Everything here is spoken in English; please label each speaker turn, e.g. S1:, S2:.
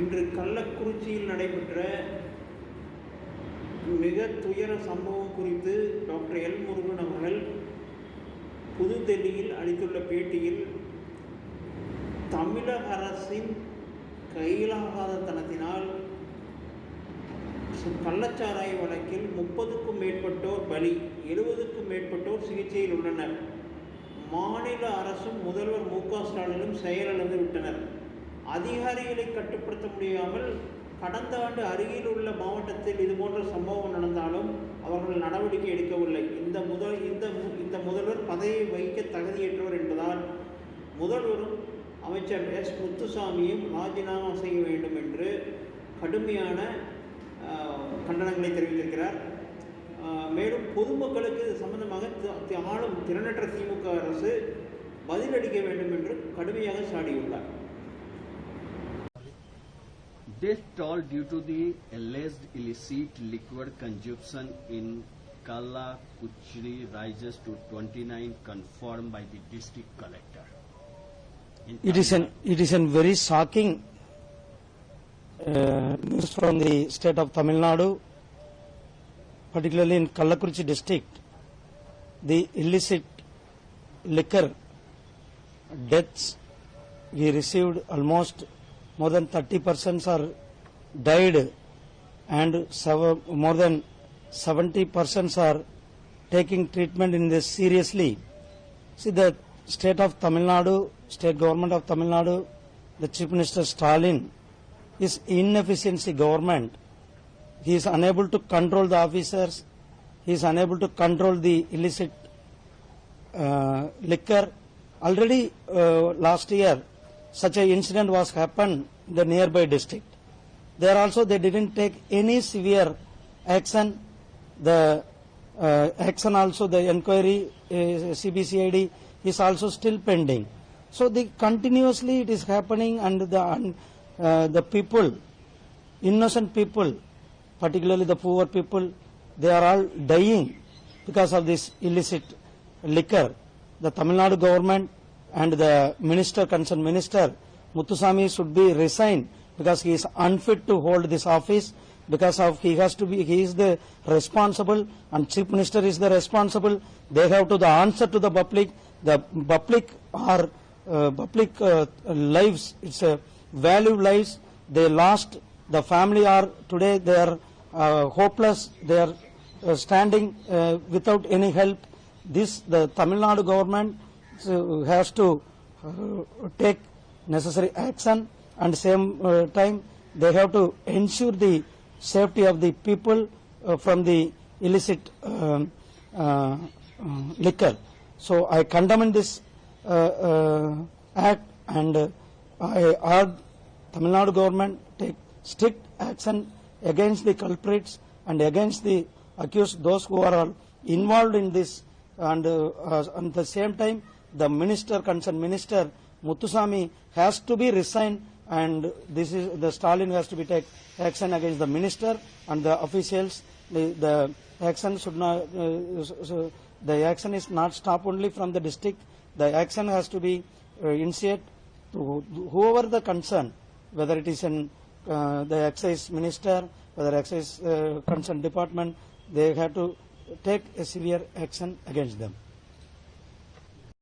S1: இன்று கள்ளக்குறிச்சியில் நடைபெற்ற மிக துயர சம்பவம் குறித்து டாக்டர் எல் முருகன் அவர்கள் புதுடெல்லியில் அளித்துள்ள பேட்டியில் தமிழக அரசின் கையிலாகாதத்தனத்தினால் கள்ளச்சாராய வழக்கில் முப்பதுக்கும் மேற்பட்டோர் பலி எழுபதுக்கும் மேற்பட்டோர் சிகிச்சையில் உள்ளனர். மாநில அரசும் முதல்வர் மு க ஸ்டாலினும் செயலிழந்து விட்டனர். அதிகாரிகளை கட்டுப்படுத்த முடியாமல் கடந்த ஆண்டு அருகில் உள்ள மாவட்டத்தில் இது போன்ற சம்பவம் நடந்தாலும் அவர்கள் நடவடிக்கை எடுக்கவில்லை. இந்த முதல் இந்த மு- இந்த முதல்வர் பதவியை வகிக்க தகுதியற்றவர் என்பதால் முதல்வரும் அமைச்சர் எஸ் முத்துசாமியும் ராஜினாமா செய்ய வேண்டும் என்று கடுமையான கண்டனங்களை தெரிவித்திருக்கிறார். மேலும் பொதுமக்களுக்கு இது சம்பந்தமாக ஆளும் திறனற்ற திமுக அரசு பதிலளிக்க வேண்டும் என்று கடுமையாக சாடியுள்ளார்.
S2: Death toll due to the alleged illicit liquor consumption in Kala Kuchri rises to 29 confirmed by the district collector.
S3: It is an it is a very shocking uh, news from the state of Tamil Nadu, particularly in Kallakurichi district. The illicit liquor deaths we received almost more than 30 persons are died and more than 70 persons are taking treatment in this seriously. See, the state of Tamil Nadu, state government of Tamil Nadu, the Chief Minister Stalin is inefficiency government. He is unable to control the officers. He is unable to control the illicit uh, liquor. Already uh, last year, such a incident was happened in the nearby district. There also they didn't take any severe action. The uh, action also the inquiry uh, CBCID is also still pending. So the continuously it is happening and the uh, the people, innocent people, particularly the poor people, they are all dying because of this illicit liquor. The Tamil Nadu government and the minister, concerned minister, Muthuswamy should be resigned because he is unfit to hold this office because of he has to be, he is the responsible and chief minister is the responsible. They have to the answer to the public. The public are, uh, public uh, lives, it's a value lives. They lost, the family are, today they are uh, hopeless, they are uh, standing uh, without any help. This, the Tamil Nadu government uh, has to uh, take necessary action and same uh, time they have to ensure the safety of the people uh, from the illicit um, uh, liquor. So I condemn this act and I urge Tamil Nadu government take strict action against the culprits and against the accused, those who are all involved in this and uh, at the same time the minister, concerned minister Muthuswamy has to be resigned and this is, the Stalin has to be take action against the minister and the officials. The, the action should not, uh, so- the action is not stop only from the district. The action has to be uh, initiate to whoever the concern, whether it is in uh, the excise minister, whether excise uh, concerned department, they have to take a severe action against them.